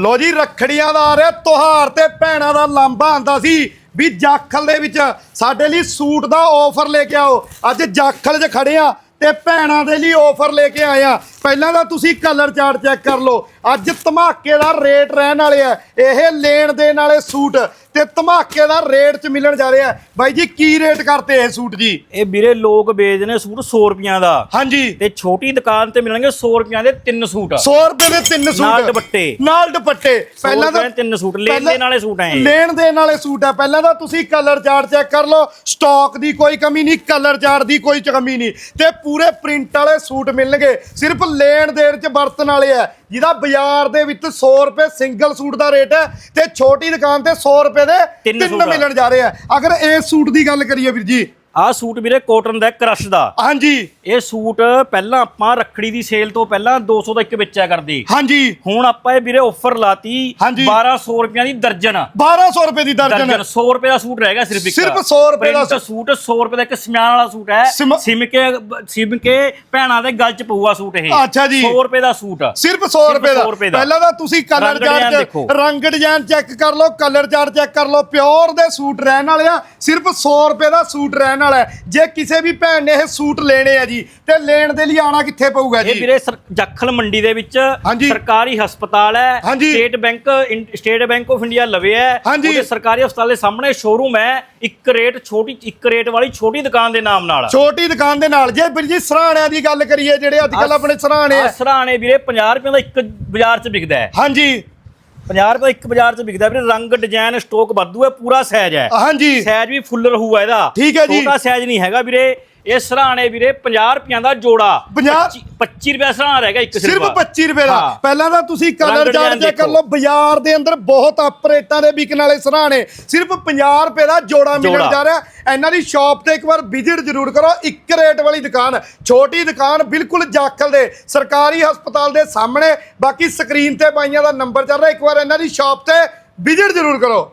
ਲੋ ਜੀ, ਰੱਖੜੀਆਂ ਦਾ ਆ ਰਿਹਾ ਤਿਉਹਾਰ ਤੇ ਭੈਣਾਂ ਦਾ ਲਾਂਬਾ ਆਂਦਾ ਸੀ ਵੀ ਜਾਖਲ ਦੇ ਵਿੱਚ ਸਾਡੇ ਲਈ ਸੂਟ ਦਾ ਆਫਰ ਲੈ ਕੇ ਆਓ। ਅੱਜ ਜਾਖਲ 'ਚ ਖੜੇ ਆ। ਤੇ ਭੈਣਾਂ ਦੇ ਲਈ ਆਫਰ ਲੈ ਕੇ ਆਏ ਆ। ਪਹਿਲਾਂ ਤਾਂ ਤੁਸੀਂ ਕਲਰ ਚਾਰਟ ਚੈੱਕ ਕਰ ਲਓ। ਅੱਜ ਧਮਾਕੇਦਾਰ ਰੇਟ ਰਹਿਣ ਵਾਲੇ ਆ। ਇਹ ਲੈਣ ਦੇਣ ਵਾਲੇ ਸੂਟ ਤੇ ਧਮਾਕੇਦਾਰ ਰੇਟ 'ਚ ਮਿਲਣ ਜਾ ਰਹੇ ਬਾਈ ਜੀ ਕੀ ਰੇਟ ਕਰਤੇ ਇਹ ਸੂਟ ਜੀ? ਇਹ ਵੀਰੇ ਲੋਕ ਵੇਚਦੇ ਨੇ ਸੂਟ 100 ਰੁਪਿਆਂ ਦਾ। ਹਾਂਜੀ। ਤੇ ਛੋਟੀ ਦੁਕਾਨ ਤੇ ਮਿਲਣਗੇ 100 ਰੁਪਿਆਂ ਦੇ ਤਿੰਨ ਸੂਟ। 100 ਰੁਪਏ ਦੇ ਤਿੰਨ ਸੂਟ। ਨਾਲ ਦੁਪੱਟੇ। ਨਾਲ ਦੁਪੱਟੇ। ਪਹਿਲਾਂ ਤਾਂ ਤਿੰਨ ਸੂਟ। ਲੈਣ ਦੇਣ ਵਾਲੇ ਸੂਟ ਇਹ। ਲੈਣ ਦੇਣ ਵਾਲੇ ਸੂਟ ਆ। ਪਹਿਲਾਂ ਤਾਂ ਤੁਸੀਂ ਕਲਰ ਚਾਰਟ ਚੈੱਕ ਕਰ ਲਓ। ਸਟਾਕ ਦੀ ਕੋਈ ਕਮੀ ਨਹੀਂ ਕਲਰ ਚਾਰਟ ਦੀ ਕੋਈ ਕਮੀ ਨਹੀਂ। ਤੇ ਪੂਰੇ ਪ੍ਰਿੰਟ ਵਾਲੇ ਸੂਟ ਮਿਲਣਗੇ। ਸਿਰਫ ਲੈਣ ਦੇਣ ਚ ਵਰਤਣ ਵਾਲੇ ਆ। ਜਿਹਦਾ ਬਾਜ਼ਾਰ ਦੇ ਵਿੱਚ 100 ਰੁਪਏ ਸਿੰਗਲ ਸੂਟ ਦਾ ਰੇਟ ਹੈ ਤੇ ਛੋਟੀ ਦੁਕਾਨ ਤੇ 100 ਰੁਪਏ ਦੇ ਤਿੰਨ। ਮਿਲਣ ਜਾ ਰਹੇ ਆ। ਅਗਰ ਇਸ ਸੂਟ ਦੀ ਗੱਲ ਕਰੀਏ ਵੀਰ ਜੀ ਆਹ ਸੂਟ ਵੀਰੇ ਕੋਟਨ ਦਾ ਕ੍ਰਸ਼ ਦਾ। ਹਾਂਜੀ। ਇਹ ਸੂਟ ਪਹਿਲਾਂ ਆਪਾਂ ਰੱਖੜੀ ਦੀ ਸੇਲ ਤੋਂ ਪਹਿਲਾਂ 200 ਦਾ ਇੱਕ ਵੇਚਿਆ ਕਰਦੇ। ਹਾਂਜੀ। ਹੁਣ ਆਪਾਂ ਇਹ ਵੀਰੇ ਆਫਰ ਲਾਤੀ ਹਾਂਜੀ। 1200 ਰੁਪਿਆਂ ਦੀ ਦਰਜਨ। 1200 ਰੁਪਏ ਦੀ ਦਰਜਨ। ਦਰਜਨ 100 ਰੁਪਏ ਦਾ ਸੂਟ ਰਹਿ ਗਿਆ ਸਿਰਫ ਇੱਕ। ਸਿਰਫ 100 ਰੁਪਏ ਦਾ ਸੂਟ 100 ਰੁਪਏ ਦਾ ਇੱਕ ਸਮਿਆਨ ਵਾਲਾ ਸੂਟ ਹੈ। ਸਿਮ- ਕੇ ਸਿਮ ਕੇ ਭੈਣਾਂ ਦੇ ਗਲ ਚ ਪਊਗਾ ਸੂਟ ਇਹ। ਅੱਛਾ ਜੀ। 100 ਰੁਪਏ ਦਾ ਸੂਟ। ਸਿਰਫ 100 ਰੁਪਏ ਦਾ। 100 ਰੁਪਏ ਦਾ। ਪਹਿਲਾਂ ਤਾਂ ਤੁਸੀਂ ਕਲਰ ਚਾਰਟ। ਰੰਗ ਡਿਜ਼ਾਈਨ ਚੈੱਕ ਕਰ ਲਓ ਕਲਰ ਚਾਰਟ ਚੈੱਕ ਕਰ ਲਓ ਪਿਓਰ ਦੇ ਸੂਟ ਰਹਿਣ ਵਾਲੇ ਆ। ਸਿਰਫ 100 ਰੁਪਏ ਦਾ ਸੂਟ ਰਹਿਣ ਵਾਲਾ ਹੈ। ਜੇ ਕਿਸੇ ਵੀ ਭੈਣ ਨੇ ਇਹ ਸੂਟ ਲੈਣੇ ਆ ਜੀ ਤੇ ਲੈਣ ਦੇ ਲਈ ਆਣਾ ਕਿੱਥੇ ਪਊਗਾ ਇਹ ਜੀ ਵੀਰੇ ਸਰ- ਜਾਖਲ ਮੰਡੀ ਦੇ ਵਿੱਚ ਹਾਂਜੀ। ਸਰਕਾਰੀ ਹਸਪਤਾਲ ਹੈ। ਹਾਂਜੀ। State bank state bank of India ਲਵੇ ਹੈ। ਹਾਂਜੀ। ਉਹਦੇ ਸਰਕਾਰੀ ਹਸਪਤਾਲ ਦੇ ਸਾਹਮਣੇ ਸ਼ੋਰੂਮ ਹੈ। ਇੱਕ ਰੇਟ ਛੋਟੀ ਇੱਕ ਰੇਟ ਵਾਲੀ ਛੋਟੀ ਦੁਕਾਨ ਦੇ ਨਾਮ ਨਾਲ। ਛੋਟੀ ਦੁਕਾਨ ਦੇ ਨਾਲ। ਜੇ ਵੀਰ ਜੀ ਸਰਾਣਿਆਂ ਦੀ ਗੱਲ ਕਰੀਏ ਜਿਹੜੇ ਅੱਜ ਕੱਲ ਆਪਣੇ ਸਰਾਣੇ ਆ। ਸਰਾਣੇ ਵੀਰੇ 50 ਰੁਪਏ ਦਾ ਇੱਕ ਬਾਜ਼ਾਰ 'ਚ ਵਿਕਦਾ ਹੈ। ਹਾਂਜੀ। 50 ਰੁਪਏ ਇੱਕ ਬਾਜ਼ਾਰ 'ਚ ਵਿਕਦਾ ਵੀਰੇ ਰੰਗ ਡਿਜ਼ਾਈਨ ਸਟੋਕ ਵਾਧੂ ਹੈ ਪੂਰਾ ਸਾਈਜ਼ ਹੈ। ਹਾਂਜੀ। ਸਾਈਜ਼ ਵੀ ਫੁੱਲ ਰਹੂਗਾ ਇਹਦਾ। ਠੀਕ ਹੈ ਜੀ। ਛੋਟਾ ਸਾਈਜ਼ ਨਹੀਂ ਹੈਗਾ ਵੀਰੇ। ਇਹ ਸਰਾਣੇ ਵੀਰੇ 50 ਰੁਪਿਆਂ ਦਾ ਜੋੜਾ। ਪੰਜਾਹ- 25 ਰੁਪਏ ਸਰਾਣਾ ਰਹਿ ਗਿਆ ਇੱਕ ਸਿਰਫ 25 ਰੁਪਏ ਦਾ। ਪਹਿਲਾਂ ਤਾਂ ਤੁਸੀਂ ਕਲਰ design ਚੈੱਕ ਕਰ। ਲਓ ਬਾਜ਼ਾਰ ਦੇ ਅੰਦਰ ਬਹੁਤ ਆਪਰੇਟਾਂ ਦੇ ਵਿਕਣ ਵਾਲੇ ਸਰਾਣੇ। ਸਿਰਫ 50 ਰੁਪਏ ਦਾ ਜੋੜਾ ਮਿਲਣ। ਜਾ ਰਿਹਾ। ਇਹਨਾਂ ਦੀ ਸ਼ਾਪ ਤੇ ਇੱਕ ਵਾਰ ਵਿਜ਼ਿਟ ਜ਼ਰੂਰ ਕਰੋ। ਇੱਕ ਰੇਟ ਵਾਲੀ ਦੁਕਾਨ ਛੋਟੀ ਦੁਕਾਨ ਬਿਲਕੁਲ ਜਾਖਲ ਦੇ ਸਰਕਾਰੀ ਹਸਪਤਾਲ ਦੇ ਸਾਹਮਣੇ। ਬਾਕੀ ਸਕਰੀਨ ਤੇ ਪਾਈਆਂ ਦਾ ਨੰਬਰ ਚੱਲ ਰਿਹਾ। ਇੱਕ ਵਾਰ ਇਹਨਾਂ ਦੀ ਸ਼ਾਪ ਤੇ ਵਿਜ਼ਿਟ ਜ਼ਰੂਰ ਕਰੋ।